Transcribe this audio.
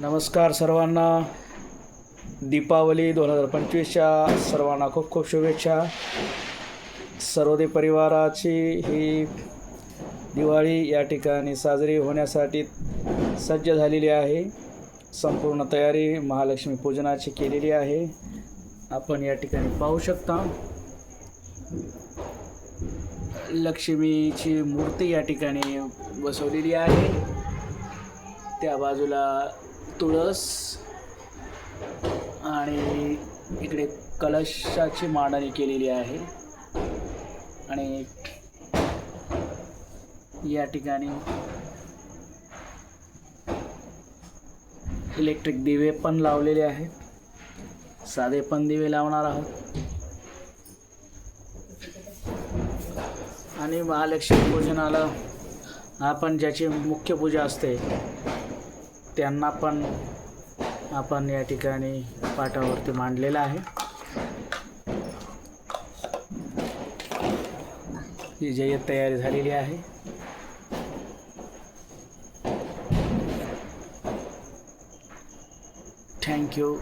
नमस्कार सर्वांना. दीपावली दोन हजार पंचवीसच्या सर्वांना खूप खूप शुभेच्छा. सर्वदे परिवाराची ही दिवाळी या ठिकाणी साजरी होण्यासाठी सज्ज झालेली आहे. संपूर्ण तयारी महालक्ष्मी पूजनाची केलेली आहे. आपण या ठिकाणी पाहू शकता. लक्ष्मीची मूर्ती या ठिकाणी बसवलेली आहे. त्या बाजूला तुळस आणि इकडे कलशाची मांडणी केलेली आहे. आणि या ठिकाणी इलेक्ट्रिक दिवे पण लावलेले आहेत. साधे पण दिवे लावणार आहोत. आणि महालक्ष्मी पूजनाला आपण ज्याची मुख्य पूजा असते त्यांना पण आपण या ठिकाणी पाठावरती मांडलेलं आहे. ही जय्यत तयारी झालेली आहे. थँक्यू